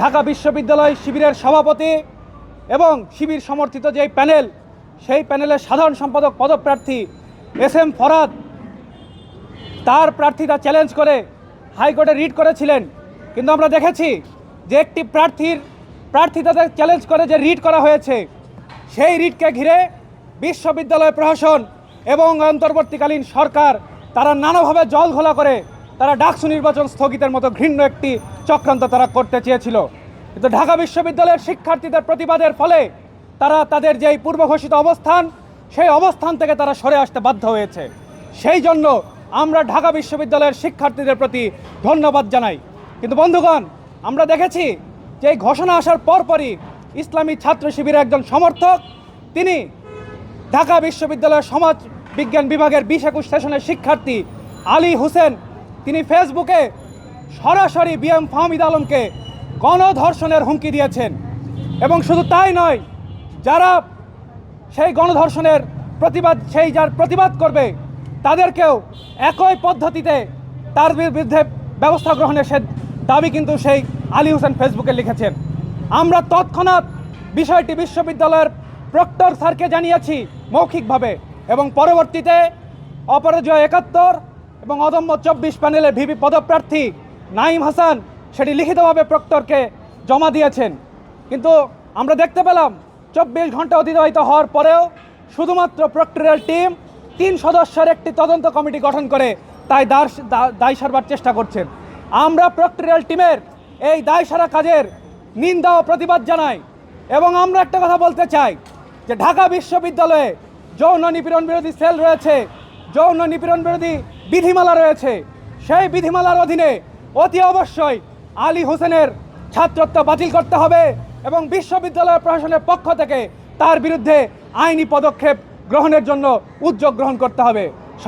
ঢাকা বিশ্ববিদ্যালয় শিবিরের সভাপতি এবং শিবির সমর্থিত যে প্যানেল, সেই প্যানেলের সাধারণ সম্পাদক পদপ্রার্থী এস এম ফরাদ, তার প্রার্থীতা চ্যালেঞ্জ করে হাইকোর্টে রিট করেছিলেন। কিন্তু আমরা দেখেছি যে একটি প্রার্থীর প্রার্থিতাতে চ্যালেঞ্জ করে যে রিট করা হয়েছে। সেই রিটকে ঘিরে বিশ্ববিদ্যালয় প্রশাসন এবং অন্তর্বর্তীকালীন সরকার তারা নানাভাবে জল ঘোলা করে, তারা ডাকসু নির্বাচন স্থগিতের মতো ঘৃণ্য একটি চক্রান্ত তারা করতে চেয়েছিল। কিন্তু ঢাকা বিশ্ববিদ্যালয়ের শিক্ষার্থীদের প্রতিবাদের ফলে তারা তাদের যেই পূর্ব ঘোষিত অবস্থান, সেই অবস্থান থেকে তারা সরে আসতে বাধ্য হয়েছে। সেই জন্য আমরা ঢাকা বিশ্ববিদ্যালয়ের শিক্ষার্থীদের প্রতি ধন্যবাদ জানাই। কিন্তু বন্ধুগণ, আমরা দেখেছি যে এই ঘোষণা আসার পরপরই ইসলামী ছাত্র শিবিরের একজন সমর্থক, তিনি ঢাকা বিশ্ববিদ্যালয়ের সমাজ বিজ্ঞান বিভাগের বিশ একুশ সেশনের শিক্ষার্থী আলী হোসেন, তিনি ফেসবুকে সরাসরি বিএম ফাহমিদ আলমকে গণধর্ষণের হুমকি দিয়েছেন। এবং শুধু তাই নয়, যারা সেই গণধর্ষণের প্রতিবাদ, সেই যার প্রতিবাদ করবে, তাদেরকেও একই পদ্ধতিতে তার বিরুদ্ধে ব্যবস্থা গ্রহণের সে দাবি কিন্তু সেই আলী হোসেন ফেসবুকে লিখেছেন। আমরা তৎক্ষণাৎ বিষয়টি বিশ্ববিদ্যালয়ের প্রক্টর স্যারকে জানিয়েছি মৌখিকভাবে এবং পরবর্তীতে অপরাজয় একাত্তর এবং অদম্য চব্বিশ প্যানেলের ভিপি পদপ্রার্থী নাইম হাসান সেটি লিখিতভাবে প্রক্টরকে জমা দিয়েছেন। কিন্তু আমরা দেখতে পেলাম, চব্বিশ ঘণ্টা অতিবাহিত হওয়ার পরেও শুধুমাত্র প্রক্টোরিয়াল টিম, তিন সদস্যের একটি তদন্ত কমিটি গঠন করে তাই দায় সারবার চেষ্টা করছেন। আমরা প্রক্টোরিয়াল টিমের এই দায় সারা কাজের নিন্দা ও প্রতিবাদ জানাই এবং আমরা একটা কথা বলতে চাই যে ঢাকা বিশ্ববিদ্যালয়ে যৌন নিপীড়ন বিরোধী সেল রয়েছে, যৌন নিপীড়ন বিরোধী বিধিমালা রয়েছে। সেই বিধিমালার অধীনে অতি অবশ্যই আলী হোসেনের ছাত্রত্ব বাতিল করতে হবে এবং বিশ্ববিদ্যালয় প্রশাসনের পক্ষ থেকে তার বিরুদ্ধে আইনি পদক্ষেপ গ্রহণের জন্য উদ্যোগ গ্রহণ করতে হবে।